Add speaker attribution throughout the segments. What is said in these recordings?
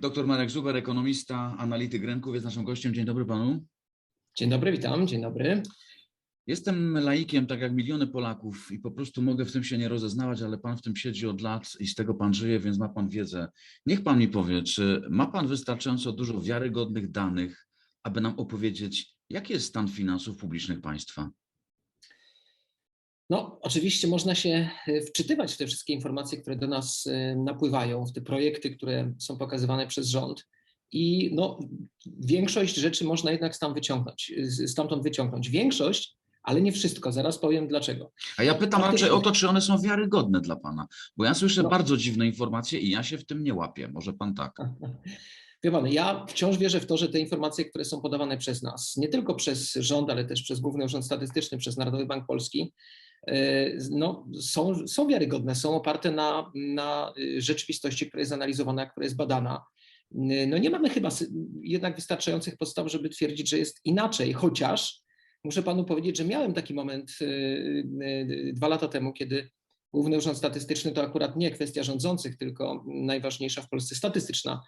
Speaker 1: Doktor Marek Zuber, ekonomista, analityk rynków jest naszym gościem. Dzień dobry panu.
Speaker 2: Dzień dobry, witam, dzień dobry.
Speaker 1: Jestem laikiem, tak jak miliony Polaków i po prostu mogę w tym się nie rozeznawać, ale pan w tym siedzi od lat i z tego pan żyje, więc ma pan wiedzę. Niech pan mi powie, czy ma pan wystarczająco dużo wiarygodnych danych, aby nam opowiedzieć, jaki jest stan finansów publicznych państwa?
Speaker 2: No, oczywiście można się e, wczytywać w te wszystkie informacje, które do nas e, napływają, w te projekty, które są pokazywane przez rząd. I no, większość rzeczy można jednak stamtąd wyciągnąć, stamtąd wyciągnąć. Większość, ale nie wszystko. Zaraz powiem dlaczego.
Speaker 1: A ja pytam raczej o to, czy one są wiarygodne dla pana, bo ja słyszę
Speaker 2: No.
Speaker 1: bardzo dziwne informacje i ja się w tym nie łapię. Może pan tak.
Speaker 2: Wie pan, ja wciąż wierzę w to, że te informacje, które są podawane przez nas, nie tylko przez rząd, ale też przez Główny Urząd Statystyczny, przez Narodowy Bank Polski, e, no, są, są wiarygodne, są oparte na, na y, rzeczywistości, która jest analizowana, która jest badana. No nie mamy chyba jednak wystarczających podstaw, żeby twierdzić, że jest inaczej, chociaż muszę panu powiedzieć, że miałem taki moment y, y, dwa lata temu, kiedy Główny Urząd Statystyczny to akurat nie kwestia rządzących, tylko najważniejsza w Polsce statystyczna,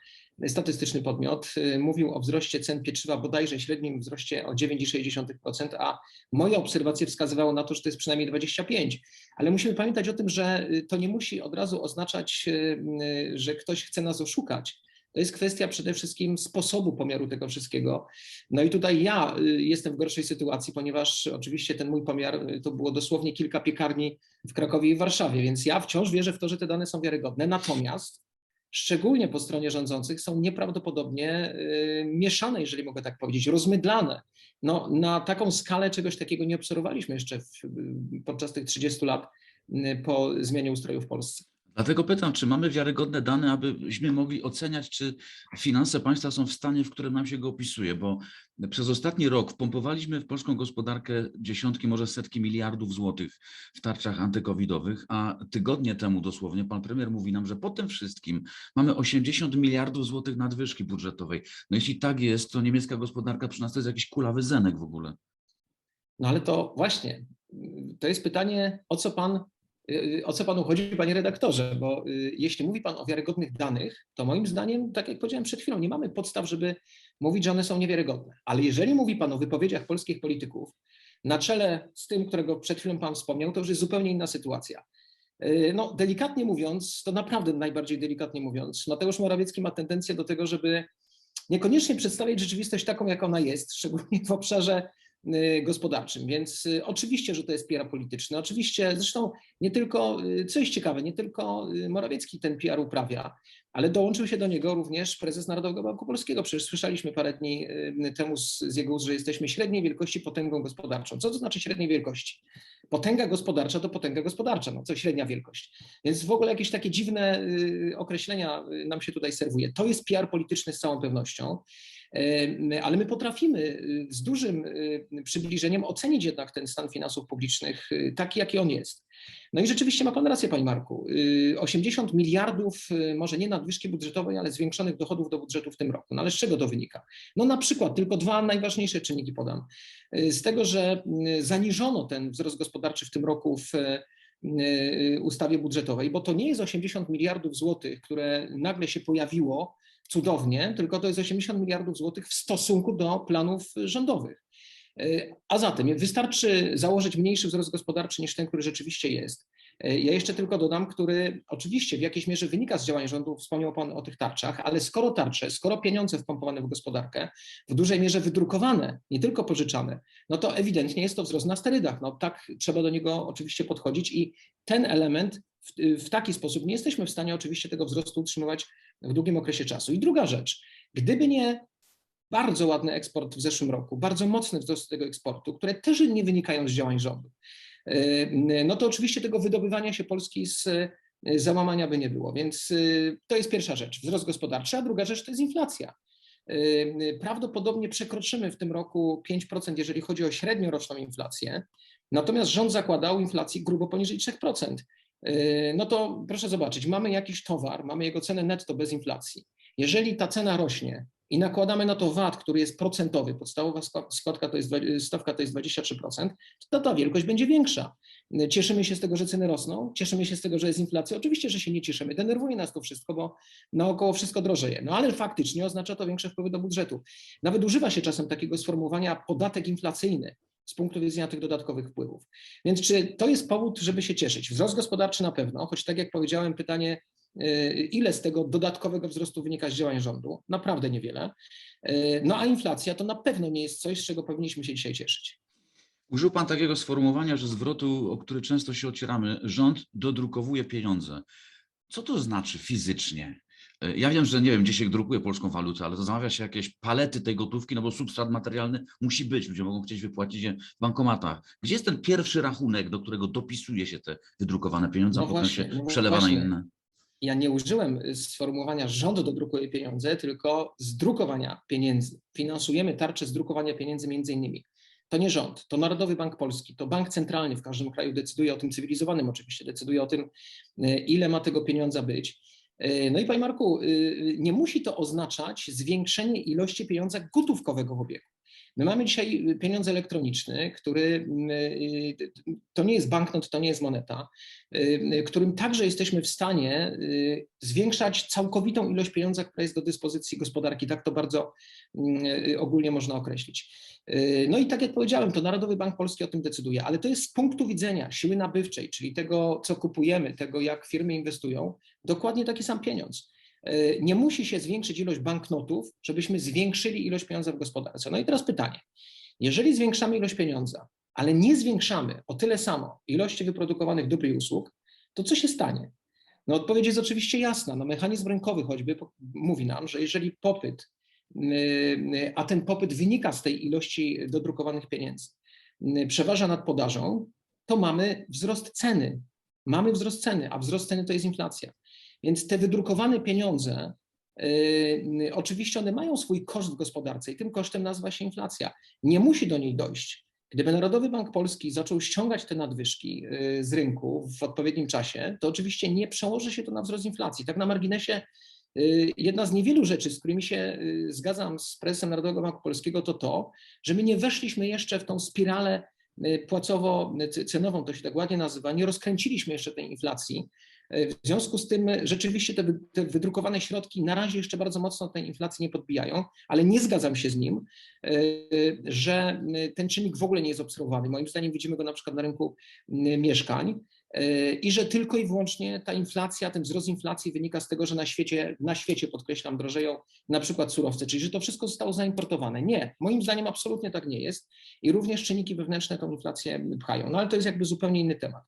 Speaker 2: statystyczny podmiot, mówił o wzroście cen pieczywa bodajże średnim wzroście o 9,6%, a moje obserwacje wskazywały na to, że to jest przynajmniej 25. Ale musimy pamiętać o tym, że to nie musi od razu oznaczać, y, y, że ktoś chce nas oszukać. To jest kwestia przede wszystkim sposobu pomiaru tego wszystkiego. No i tutaj ja y, jestem w gorszej sytuacji, ponieważ oczywiście ten mój pomiar y, to było dosłownie kilka piekarni w Krakowie i w Warszawie, więc ja wciąż wierzę w to, że te dane są wiarygodne. Natomiast szczególnie po stronie rządzących są nieprawdopodobnie y, mieszane, jeżeli mogę tak powiedzieć, rozmydlane. No, na taką skalę czegoś takiego nie obserwowaliśmy jeszcze w, podczas tych 30 lat po zmianie ustroju w Polsce.
Speaker 1: Dlatego pytam, czy mamy wiarygodne dane, abyśmy mogli oceniać, czy finanse państwa są w stanie, w którym nam się go opisuje, bo przez ostatni rok wpompowaliśmy w polską gospodarkę dziesiątki, może setki miliardów złotych w tarczach antykowidowych, a tygodnie temu dosłownie pan premier mówi nam, że po tym wszystkim mamy 80 miliardów złotych nadwyżki budżetowej. No jeśli tak jest, to niemiecka gospodarka przy nas to jest jakiś kulawy zenek w ogóle.
Speaker 2: No ale to właśnie, to jest pytanie, o co pan, o co panu chodzi, panie redaktorze, bo y, jeśli mówi pan o wiarygodnych danych, to moim zdaniem, tak jak powiedziałem przed chwilą, nie mamy podstaw, żeby mówić, że one są niewiarygodne. Ale jeżeli mówi pan o wypowiedziach polskich polityków, na czele z tym, którego przed chwilą pan wspomniał, to już jest zupełnie inna sytuacja. Y, No, delikatnie mówiąc, to naprawdę najbardziej delikatnie mówiąc, Mateusz Morawiecki ma tendencję do tego, żeby niekoniecznie przedstawiać rzeczywistość taką, jak ona jest, szczególnie w obszarze y, gospodarczym. Więc y, oczywiście, że to jest PR polityczny. Oczywiście, zresztą nie tylko, y, co jest ciekawe, nie tylko y, Morawiecki ten PR uprawia, ale dołączył się do niego również prezes Narodowego Banku Polskiego. Przecież słyszeliśmy parę dni y, temu z, z jego ust, że jesteśmy średniej wielkości potęgą gospodarczą. Co to znaczy średniej wielkości? Potęga gospodarcza to potęga gospodarcza, no co średnia wielkość. Więc w ogóle jakieś takie dziwne y, określenia y, nam się tutaj serwuje. To jest PR polityczny z całą pewnością. Ale my potrafimy y, z dużym y, przybliżeniem ocenić jednak ten stan finansów publicznych y, taki, jaki on jest. No i rzeczywiście ma Pan rację, Panie Marku. Y, 80 miliardów, może nie nadwyżki budżetowej, ale zwiększonych dochodów do budżetu w tym roku. No ale z czego to wynika? No na przykład tylko dwa najważniejsze czynniki podam. Z tego, że zaniżono ten wzrost gospodarczy w tym roku w ustawie budżetowej, bo to nie jest 80 miliardów złotych, które nagle się pojawiło cudownie, tylko to jest 80 miliardów złotych w stosunku do planów rządowych. E, A zatem wystarczy założyć mniejszy wzrost gospodarczy niż ten, który rzeczywiście jest. E, Ja jeszcze tylko dodam, który oczywiście w jakiejś mierze wynika z działań rządu, wspomniał Pan o tych tarczach, ale skoro tarcze, skoro pieniądze wpompowane w gospodarkę, w dużej mierze wydrukowane, nie tylko pożyczane, no to ewidentnie jest to wzrost na sterydach. No tak trzeba do niego oczywiście podchodzić i ten element w, w taki sposób nie jesteśmy w stanie oczywiście tego wzrostu utrzymywać w długim okresie czasu. I druga rzecz, gdyby nie bardzo ładny eksport w zeszłym roku, bardzo mocny wzrost tego eksportu, które też nie wynikają z działań rządu, yy, no to oczywiście tego wydobywania się Polski z yy, załamania by nie było. Więc yy, to jest pierwsza rzecz, wzrost gospodarczy, a druga rzecz to jest inflacja. Prawdopodobnie przekroczymy w tym roku 5%, jeżeli chodzi o średnioroczną inflację, natomiast rząd zakładał inflację grubo poniżej 3%. Yy, No to proszę zobaczyć, mamy jakiś towar, mamy jego cenę netto bez inflacji. Jeżeli ta cena rośnie i nakładamy na to VAT, który jest procentowy, podstawowa składka to jest, stawka to jest 23%, to ta wielkość będzie większa. Cieszymy się z tego, że ceny rosną, cieszymy się z tego, że jest inflacja. Oczywiście, że się nie cieszymy, denerwuje nas to wszystko, bo naokoło wszystko drożeje. No ale faktycznie oznacza to większe wpływy do budżetu. Nawet używa się czasem takiego sformułowania podatek inflacyjny z punktu widzenia tych dodatkowych wpływów. Więc czy to jest powód, żeby się cieszyć? Wzrost gospodarczy na pewno, choć tak jak powiedziałem, pytanie, y, ile z tego dodatkowego wzrostu wynika z działań rządu? Naprawdę niewiele. Y, no a inflacja to na pewno nie jest coś, z czego powinniśmy się dzisiaj cieszyć.
Speaker 1: Użył Pan takiego sformułowania, że zwrotu, o który często się ocieramy, rząd dodrukowuje pieniądze. Co to znaczy fizycznie? Ja wiem, że nie wiem, gdzie się drukuje polską walutę, ale to zamawia się jakieś palety tej gotówki, no bo substrat materialny musi być. Ludzie mogą chcieć wypłacić je w bankomatach. Gdzie jest ten pierwszy rachunek, do którego dopisuje się te wydrukowane pieniądze, no a potem właśnie, się no przelewa właśnie. na inne?
Speaker 2: Ja nie użyłem sformułowania rząd dodrukuje pieniądze, tylko zdrukowania pieniędzy. Finansujemy tarczę zdrukowania pieniędzy między innymi. To nie rząd, to Narodowy Bank Polski, to bank centralny w każdym kraju decyduje o tym cywilizowanym oczywiście, decyduje o tym, ile ma tego pieniądza być. E, no i Panie Marku, y, nie musi to oznaczać zwiększenie ilości pieniądza gotówkowego w obiegu. My mamy dzisiaj pieniądz elektroniczny, który y, y, to nie jest banknot, to nie jest moneta, którym także jesteśmy w stanie zwiększać całkowitą ilość pieniądza, która jest do dyspozycji gospodarki. Tak to bardzo ogólnie można określić. No i tak jak powiedziałem, to Narodowy Bank Polski o tym decyduje, ale to jest z punktu widzenia siły nabywczej, czyli tego, co kupujemy, tego, jak firmy inwestują, dokładnie taki sam pieniądz. Nie musi się zwiększyć ilość banknotów, żebyśmy zwiększyli ilość pieniądza w gospodarce. No i teraz pytanie. Jeżeli zwiększamy ilość pieniądza, ale nie zwiększamy o tyle samo ilości wyprodukowanych dóbr i usług, to co się stanie? No odpowiedź jest oczywiście jasna. No mechanizm rynkowy choćby mówi nam, że jeżeli popyt a ten popyt wynika z tej ilości dodrukowanych pieniędzy, przeważa nad podażą, to mamy wzrost ceny. Mamy wzrost ceny, a wzrost ceny to jest inflacja. Więc te wydrukowane pieniądze, yy, oczywiście one mają swój koszt w gospodarce i tym kosztem nazywa się inflacja. Nie musi do niej dojść. Gdyby Narodowy Bank Polski zaczął ściągać te nadwyżki z rynku w odpowiednim czasie, to oczywiście nie przełoży się to na wzrost inflacji. Tak na marginesie Y, jedna z niewielu rzeczy, z którymi się y, zgadzam z prezesem Narodowego Banku Polskiego, to to, że my nie weszliśmy jeszcze w tą spiralę y, płacowo-cenową, to się tak ładnie nazywa, nie rozkręciliśmy jeszcze tej inflacji. W związku z tym rzeczywiście te, te, wydrukowane środki na razie jeszcze bardzo mocno tej inflacji nie podbijają, ale nie zgadzam się z nim, że ten czynnik w ogóle nie jest obserwowany. Moim zdaniem widzimy go na przykład na rynku mieszkań i że tylko i wyłącznie ta inflacja, ten wzrost inflacji wynika z tego, że na świecie, na świecie podkreślam, drożeją na przykład surowce, czyli że to wszystko zostało zaimportowane. Nie, moim zdaniem absolutnie tak nie jest i również czynniki wewnętrzne tą inflację pchają, no ale to jest jakby zupełnie inny temat.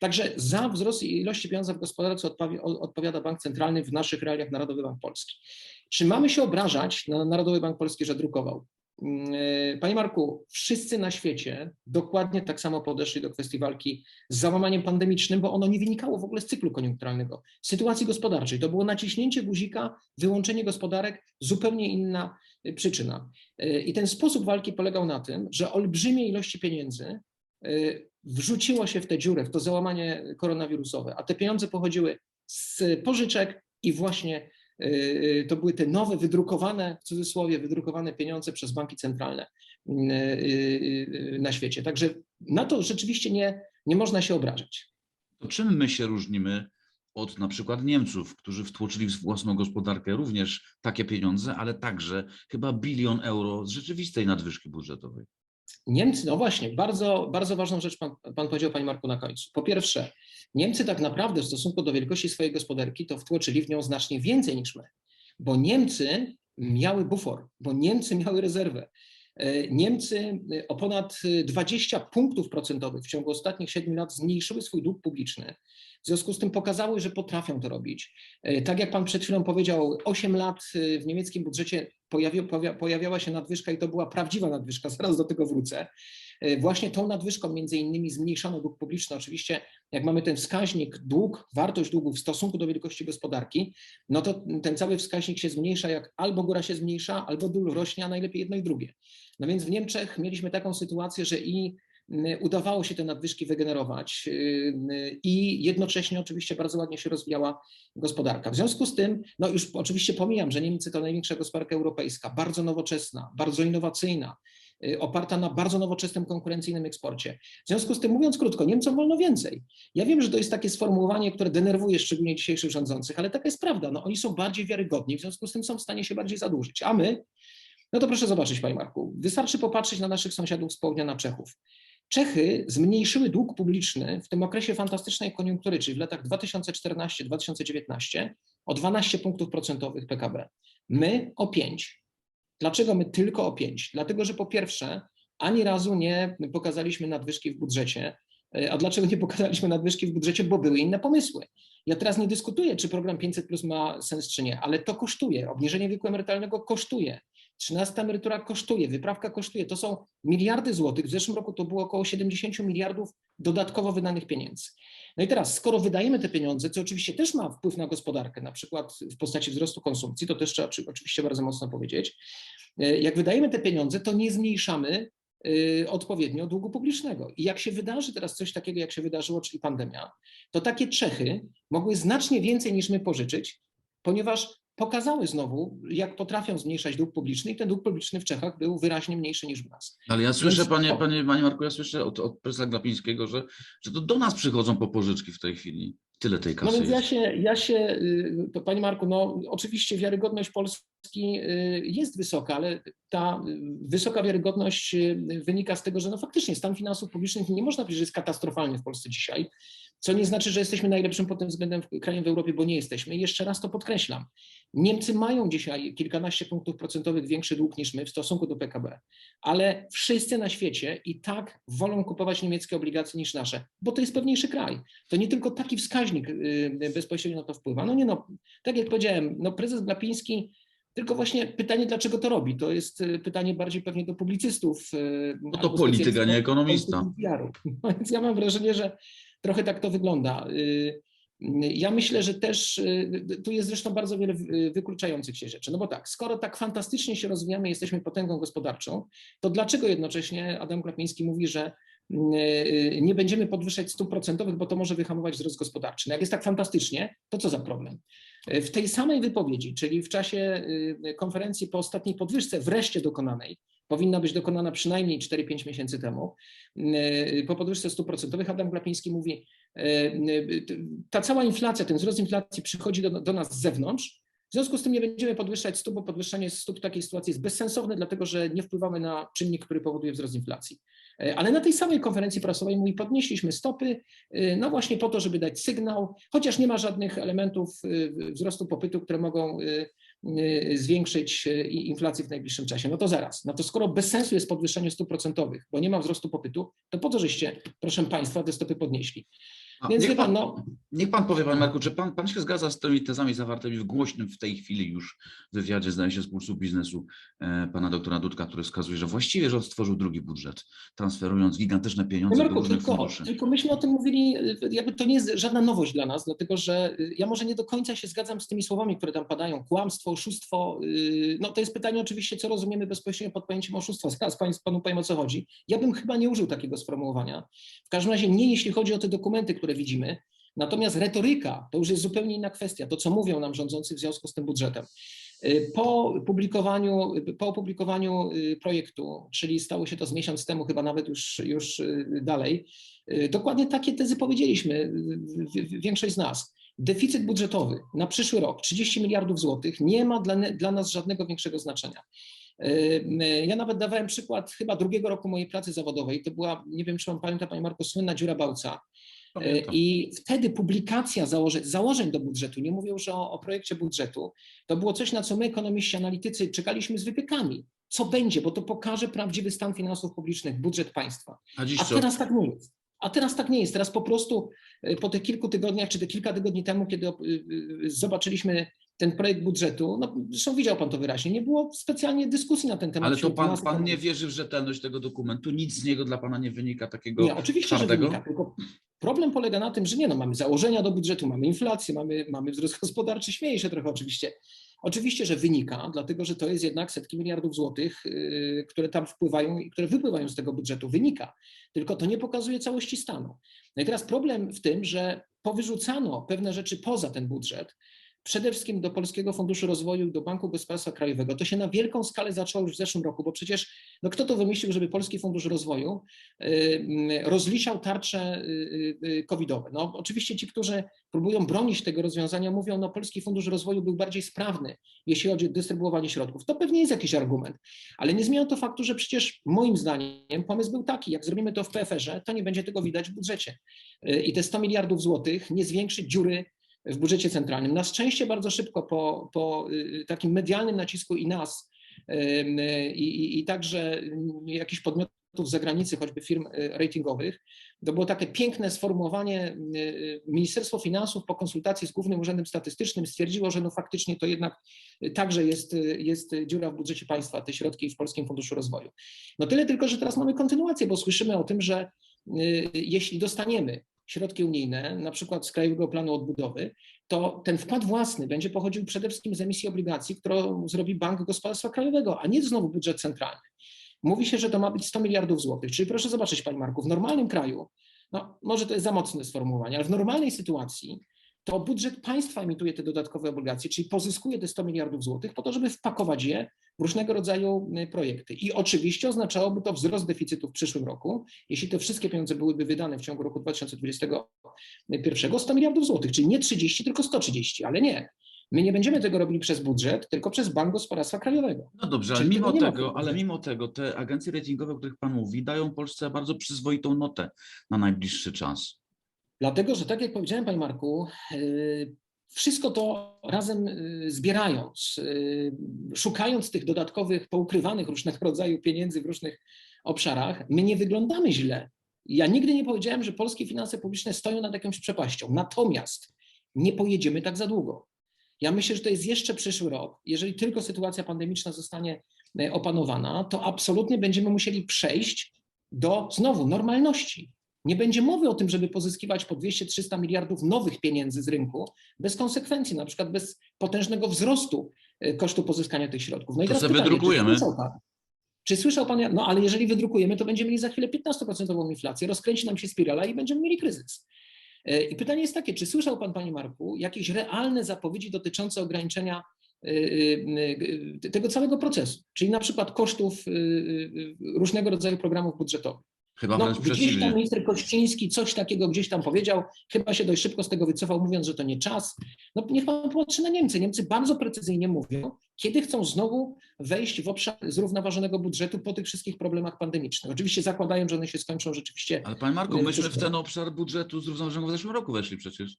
Speaker 2: Także za wzrost ilości pieniądza w gospodarce odpowiada Bank Centralny w naszych realiach Narodowy Bank Polski. Czy mamy się obrażać na Narodowy Bank Polski, że drukował? Mm, e, panie Marku, wszyscy na świecie dokładnie tak samo podeszli do kwestii walki z załamaniem pandemicznym, bo ono nie wynikało w ogóle z cyklu koniunkturalnego, sytuacji gospodarczej. To było naciśnięcie guzika, wyłączenie gospodarek, zupełnie inna e, przyczyna. E, I ten sposób walki polegał na tym, że olbrzymie ilości pieniędzy wrzuciło się w tę dziurę, w to załamanie koronawirusowe, a te pieniądze pochodziły z pożyczek i właśnie Y, y, to były te nowe, wydrukowane, w cudzysłowie, wydrukowane pieniądze przez banki centralne y, na świecie. Także na to rzeczywiście nie, nie można się obrażać.
Speaker 1: To czym my się różnimy od na przykład Niemców, którzy wtłoczyli w własną gospodarkę również takie pieniądze, ale także chyba bilion euro z rzeczywistej nadwyżki budżetowej?
Speaker 2: Niemcy, no właśnie, bardzo, bardzo ważną rzecz pan, pan powiedział, Panie Marku, na końcu. Po pierwsze, Niemcy tak naprawdę w stosunku do wielkości swojej gospodarki to wtłoczyli w nią znacznie więcej niż my, bo Niemcy miały bufor, bo Niemcy miały rezerwę. E, Niemcy e, o ponad 20 punktów procentowych w ciągu ostatnich 7 lat zmniejszyły swój dług publiczny. W związku z tym pokazały, że potrafią to robić. E, tak jak pan przed chwilą powiedział, 8 lat w niemieckim budżecie pojawiała się nadwyżka i to była prawdziwa nadwyżka, zaraz do tego wrócę. E, właśnie tą nadwyżką między innymi zmniejszono dług publiczny. Oczywiście jak mamy ten wskaźnik dług, wartość długu w stosunku do wielkości gospodarki, no to ten cały wskaźnik się zmniejsza, jak albo góra się zmniejsza, albo dół rośnie, a najlepiej jedno i drugie. No więc w Niemczech mieliśmy taką sytuację, że i udawało się te nadwyżki wygenerować y, y, i jednocześnie oczywiście bardzo ładnie się rozwijała gospodarka. W związku z tym, no już oczywiście pomijam, że Niemcy to największa gospodarka europejska, bardzo nowoczesna, bardzo innowacyjna, y, oparta na bardzo nowoczesnym, konkurencyjnym eksporcie. W związku z tym, mówiąc krótko, Niemcom wolno więcej. Ja wiem, że to jest takie sformułowanie, które denerwuje szczególnie dzisiejszych rządzących, ale taka jest prawda. No, oni są bardziej wiarygodni, w związku z tym są w stanie się bardziej zadłużyć. A my, no to proszę zobaczyć, panie Marku, wystarczy popatrzeć na naszych sąsiadów z południa, na Czechów. Czechy zmniejszyły dług publiczny w tym okresie fantastycznej koniunktury, czyli w latach 2014-2019 o 12 punktów procentowych PKB. My o 5. Dlaczego my tylko o 5? Dlatego, że po pierwsze, ani razu nie pokazaliśmy nadwyżki w budżecie. E, A dlaczego nie pokazaliśmy nadwyżki w budżecie? Bo były inne pomysły. Ja teraz nie dyskutuję, czy program 500 plus ma sens, czy nie, ale to kosztuje. Obniżenie wieku emerytalnego kosztuje. 13 emerytura kosztuje, wyprawka kosztuje. To są miliardy złotych. W zeszłym roku to było około 70 miliardów dodatkowo wydanych pieniędzy. No i teraz, skoro wydajemy te pieniądze, co oczywiście też ma wpływ na gospodarkę, na przykład w postaci wzrostu konsumpcji, to też trzeba oczy- oczywiście bardzo mocno powiedzieć, e, jak wydajemy te pieniądze, to nie zmniejszamy y, odpowiednio długu publicznego. I jak się wydarzy teraz coś takiego, jak się wydarzyło, czyli pandemia, to takie Czechy mogły znacznie więcej niż my pożyczyć, ponieważ pokazały znowu, jak potrafią zmniejszać dług publiczny i ten dług publiczny w Czechach był wyraźnie mniejszy niż u nas.
Speaker 1: Ale ja słyszę,
Speaker 2: Więc-
Speaker 1: panie, panie, panie Marku, ja słyszę od, od prezesa Glapińskiego, że, że to do nas przychodzą po pożyczki w tej chwili. Tyle tej
Speaker 2: No
Speaker 1: kasy
Speaker 2: więc ja się, ja się, y, to panie Marku, no oczywiście wiarygodność Polski y, jest wysoka, ale ta y, wysoka wiarygodność wynika z tego, że no faktycznie stan finansów publicznych nie można powiedzieć, że jest katastrofalny w Polsce dzisiaj, co nie znaczy, że jesteśmy najlepszym pod tym względem krajem w Europie, bo nie jesteśmy. I jeszcze raz to podkreślam. Niemcy mają dzisiaj kilkanaście punktów procentowych większy dług niż my w stosunku do PKB, ale wszyscy na świecie i tak wolą kupować niemieckie obligacje niż nasze, bo to jest pewniejszy kraj. To nie tylko taki wskaźnik y, bezpośrednio na to wpływa. No nie no, tak jak powiedziałem, no prezes Glapiński, tylko właśnie pytanie, dlaczego to robi, to jest y, pytanie bardziej pewnie do publicystów. y,
Speaker 1: No to
Speaker 2: albo
Speaker 1: polityk, a nie ekonomista.
Speaker 2: No więc ja mam wrażenie, że trochę tak to wygląda. Y, Ja myślę, że też y, tu jest zresztą bardzo wiele y, wykluczających się rzeczy. No bo tak, skoro tak fantastycznie się rozwijamy, jesteśmy potęgą gospodarczą, to dlaczego jednocześnie Adam Glapiński mówi, że y, nie będziemy podwyższać stóp procentowych, bo to może wyhamować wzrost gospodarczy. No jak jest tak fantastycznie, to co za problem? W tej samej wypowiedzi, czyli w czasie y, konferencji po ostatniej podwyżce, wreszcie dokonanej, powinna być dokonana przynajmniej 4-5 miesięcy temu, y, po podwyżce stóp procentowych, Adam Glapiński mówi, y, ta cała inflacja, ten wzrost inflacji przychodzi do, do nas z zewnątrz, w związku z tym nie będziemy podwyższać stóp, bo podwyższanie stóp w takiej sytuacji jest bezsensowne, dlatego że nie wpływamy na czynnik, który powoduje wzrost inflacji. E, Ale na tej samej konferencji prasowej mówi, podnieśliśmy stopy, no właśnie po to, żeby dać sygnał, chociaż nie ma żadnych elementów wzrostu popytu, które mogą zwiększyć y, inflację w najbliższym czasie. No to zaraz, no to skoro bez sensu jest podwyższenie stóp procentowych, bo nie ma wzrostu popytu, to po co żeście, proszę Państwa, te stopy podnieśli?
Speaker 1: A
Speaker 2: Więc
Speaker 1: niech,
Speaker 2: pan,
Speaker 1: pan,
Speaker 2: no,
Speaker 1: niech pan powie, panie Marku, czy pan, pan się zgadza z tymi tezami zawartymi w głośnym w tej chwili już wywiadzie, zdaje się, z Pulsu Biznesu e, pana doktora Dudka, który wskazuje, że właściwie rząd stworzył drugi budżet, transferując gigantyczne pieniądze do
Speaker 2: Marku,
Speaker 1: różnych
Speaker 2: tylko,
Speaker 1: funduszy.
Speaker 2: tylko myśmy o tym mówili, y, jakby to nie jest żadna nowość dla nas, dlatego że y, ja może nie do końca się zgadzam z tymi słowami, które tam padają. Kłamstwo, oszustwo. y, No to jest pytanie oczywiście, co rozumiemy bezpośrednio pod pojęciem oszustwa. Zaraz pan- panu powiem o co chodzi. Ja bym chyba nie użył takiego sformułowania. W każdym razie nie jeśli chodzi o te dokumenty, które widzimy. Natomiast retoryka to już jest zupełnie inna kwestia. To, co mówią nam rządzący w związku z tym budżetem. Y, Po publikowaniu, po opublikowaniu y, projektu, czyli stało się to z miesiąc temu, chyba nawet już, już y, dalej, y, dokładnie takie tezy powiedzieliśmy, y, większość z nas. Deficyt budżetowy na przyszły rok 30 miliardów złotych nie ma dla, dla nas żadnego większego znaczenia. Y, y, Ja nawet dawałem przykład chyba drugiego roku mojej pracy zawodowej. To była, nie wiem czy pan pamięta, panie Marku, słynna dziura Bałca.
Speaker 1: Pamiętam.
Speaker 2: I wtedy publikacja założeń, założeń do budżetu, nie mówię już o, o projekcie budżetu, to było coś, na co my, ekonomiści, analitycy, czekaliśmy z wypiekami. Co będzie, bo to pokaże prawdziwy stan finansów publicznych, budżet państwa.
Speaker 1: A dziś
Speaker 2: A
Speaker 1: co?
Speaker 2: teraz tak nie jest. A teraz tak nie jest. Teraz po prostu y, po tych kilku tygodniach, czy te kilka tygodni temu, kiedy y, y, zobaczyliśmy ten projekt budżetu, no zresztą widział pan to wyraźnie, nie było specjalnie dyskusji na ten temat.
Speaker 1: Ale to pan, pan nie wierzy w rzetelność tego dokumentu? Nic z niego dla pana nie wynika takiego
Speaker 2: Nie, oczywiście,
Speaker 1: twardego?
Speaker 2: że wynika, tylko problem polega na tym, że nie no, mamy założenia do budżetu, mamy inflację, mamy, mamy wzrost gospodarczy, śmieję się trochę oczywiście, Oczywiście, że wynika, dlatego że to jest jednak setki miliardów złotych, yy, które tam wpływają i które wypływają z tego budżetu. Wynika, tylko to nie pokazuje całości stanu. No i teraz problem w tym, że powyrzucano pewne rzeczy poza ten budżet, przede wszystkim do Polskiego Funduszu Rozwoju i do Banku Gospodarstwa Krajowego. To się na wielką skalę zaczęło już w zeszłym roku, bo przecież no kto to wymyślił, żeby Polski Fundusz Rozwoju y, rozliczał tarcze y, y, covidowe? No oczywiście ci, którzy próbują bronić tego rozwiązania, mówią, no Polski Fundusz Rozwoju był bardziej sprawny, jeśli chodzi o dystrybuowanie środków. To pewnie jest jakiś argument, ale nie zmienia to faktu, że przecież moim zdaniem pomysł był taki, jak zrobimy to w PFR-ze, to nie będzie tego widać w budżecie. I te 100 miliardów złotych nie zwiększy dziury w budżecie centralnym. Na szczęście bardzo szybko po, po y, takim medialnym nacisku i nas, i, i, i także jakichś podmiotów z zagranicy, choćby firm y, ratingowych, to było takie piękne sformułowanie. y, Ministerstwo Finansów po konsultacji z Głównym Urzędem Statystycznym stwierdziło, że no faktycznie to jednak także jest, jest dziura w budżecie państwa, te środki w Polskim Funduszu Rozwoju. No tyle tylko, że teraz mamy kontynuację, bo słyszymy o tym, że jeśli dostaniemy środki unijne, na przykład z Krajowego Planu Odbudowy, to ten wkład własny będzie pochodził przede wszystkim z emisji obligacji, którą zrobi Bank Gospodarstwa Krajowego, a nie znowu budżet centralny. Mówi się, że to ma być 100 miliardów złotych. Czyli proszę zobaczyć, Panie Marku, w normalnym kraju, no może to jest za mocne sformułowanie, ale w normalnej sytuacji to budżet państwa emituje te dodatkowe obligacje, czyli pozyskuje te 100 miliardów złotych po to, żeby wpakować je różnego rodzaju projekty. I oczywiście oznaczałoby to wzrost deficytu w przyszłym roku, jeśli te wszystkie pieniądze byłyby wydane w ciągu roku 2021 100 miliardów złotych, czyli nie 30, tylko 130, ale nie. My nie będziemy tego robili przez budżet, tylko przez Bank Gospodarstwa Krajowego.
Speaker 1: No dobrze, ale
Speaker 2: Czyli
Speaker 1: mimo
Speaker 2: tego
Speaker 1: tego, ale mimo tego te agencje ratingowe, o których Pan mówi, dają Polsce bardzo przyzwoitą notę na najbliższy czas.
Speaker 2: Dlatego, że tak jak powiedziałem, Panie Marku, yy, wszystko to razem yy, zbierając, yy, szukając tych dodatkowych, poukrywanych różnego rodzaju pieniędzy w różnych obszarach, my nie wyglądamy źle. Ja nigdy nie powiedziałem, że polskie finanse publiczne stoją nad jakąś przepaścią. Natomiast nie pojedziemy tak za długo. Ja myślę, że to jest jeszcze przyszły rok. Jeżeli tylko sytuacja pandemiczna zostanie e, opanowana, to absolutnie będziemy musieli przejść do znowu normalności. Nie będzie mowy o tym, żeby pozyskiwać po 200-300 miliardów nowych pieniędzy z rynku bez konsekwencji, na przykład bez potężnego wzrostu e, kosztu pozyskania tych środków. No i
Speaker 1: To sobie
Speaker 2: pytanie,
Speaker 1: wydrukujemy.
Speaker 2: Czy słyszał pan, no ale jeżeli wydrukujemy, to będziemy mieli za chwilę 15% inflację, rozkręci nam się spirala i będziemy mieli kryzys. E, I pytanie jest takie, czy słyszał pan, panie Marku, jakieś realne zapowiedzi dotyczące ograniczenia y, tego całego procesu, czyli na przykład kosztów różnego rodzaju programów budżetowych?
Speaker 1: Chyba
Speaker 2: No, gdzieś tam minister Kościński coś takiego gdzieś tam powiedział, chyba się dość szybko z tego wycofał, mówiąc, że to nie czas. No niech pan popatrzy na Niemcy. Niemcy bardzo precyzyjnie mówią, kiedy chcą znowu wejść w obszar zrównoważonego budżetu po tych wszystkich problemach pandemicznych. Oczywiście zakładają, że one się skończą rzeczywiście.
Speaker 1: Ale Panie Marku,
Speaker 2: Nie,
Speaker 1: myśmy w ten obszar budżetu zrównoważonego w zeszłym roku weszli przecież.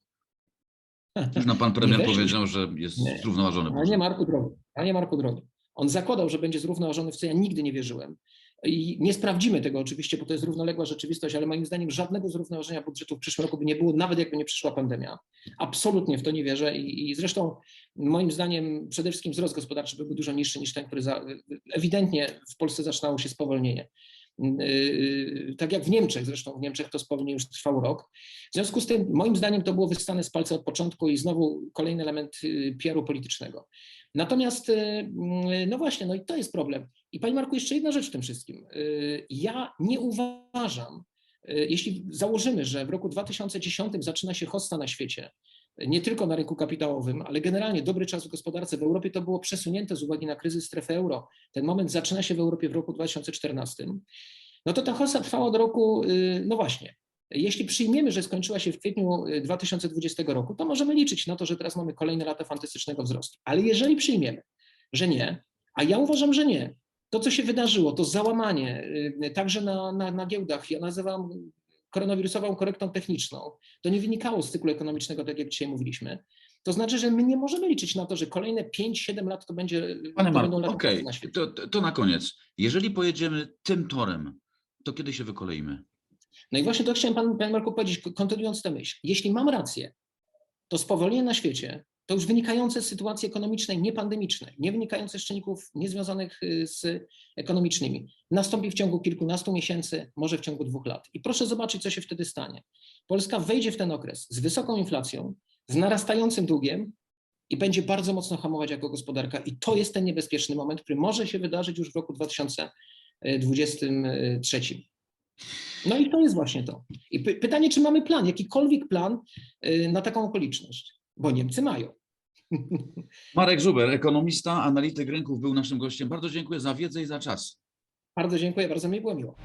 Speaker 1: Już nam Pan premier powiedział, że jest
Speaker 2: Nie.
Speaker 1: zrównoważony
Speaker 2: Panie
Speaker 1: budżet.
Speaker 2: Marku drogi, panie Marku drogi. On zakładał, że będzie zrównoważony, w co ja nigdy nie wierzyłem. I nie sprawdzimy tego oczywiście, bo to jest równoległa rzeczywistość, ale moim zdaniem żadnego zrównoważenia budżetu w przyszłym roku by nie było, nawet jakby nie przyszła pandemia. Absolutnie w to nie wierzę i, i zresztą moim zdaniem przede wszystkim wzrost gospodarczy byłby dużo niższy niż ten, który za, ewidentnie w Polsce zaczynało się spowolnienie. Yy, Tak jak w Niemczech, zresztą w Niemczech to spowolnienie już trwał rok. W związku z tym, moim zdaniem, to było wystane z palca od początku i znowu kolejny element y, PR-u politycznego. Natomiast, no właśnie, no i to jest problem. I Panie Marku, jeszcze jedna rzecz w tym wszystkim. Y, Ja nie uważam, y, jeśli założymy, że w roku 2010 zaczyna się hossa na świecie, nie tylko na rynku kapitałowym, ale generalnie dobry czas w gospodarce w Europie to było przesunięte z uwagi na kryzys strefy euro. Ten moment zaczyna się w Europie w roku 2014. No to ta hossa trwała do roku, y, no właśnie, jeśli przyjmiemy, że skończyła się w kwietniu y, 2020 roku, to możemy liczyć na to, że teraz mamy kolejne lata fantastycznego wzrostu. Ale jeżeli przyjmiemy, że nie, a ja uważam, że nie, to co się wydarzyło, to załamanie, y, także na, na, na giełdach, ja nazywam koronawirusową korektą techniczną, to nie wynikało z cyklu ekonomicznego, tak jak dzisiaj mówiliśmy. To znaczy, że my nie możemy liczyć na to, że kolejne 5-7 lat to będzie.
Speaker 1: Panie
Speaker 2: to
Speaker 1: Marku, okej,
Speaker 2: na świecie.
Speaker 1: to, to, na koniec. Jeżeli pojedziemy tym torem, to kiedy się wykoleimy?
Speaker 2: No i właśnie to chciałem pan, panie Marku powiedzieć, kontynuując tę myśl. Jeśli mam rację, to spowolnienie na świecie, to już wynikające z sytuacji ekonomicznej, niepandemicznej, nie wynikające z czynników niezwiązanych y, z ekonomicznymi, nastąpi w ciągu kilkunastu miesięcy, może w ciągu dwóch lat. I proszę zobaczyć, co się wtedy stanie. Polska wejdzie w ten okres z wysoką inflacją, z narastającym długiem i będzie bardzo mocno hamować jako gospodarka. I to jest ten niebezpieczny moment, który może się wydarzyć już w roku 2023. No i to jest właśnie to. I py pytanie, czy mamy plan, jakikolwiek plan y, na taką okoliczność, bo Niemcy mają.
Speaker 1: Marek Żuber, ekonomista, analityk rynków, był naszym gościem. Bardzo dziękuję za wiedzę i za czas.
Speaker 2: Bardzo dziękuję, bardzo mi było miło.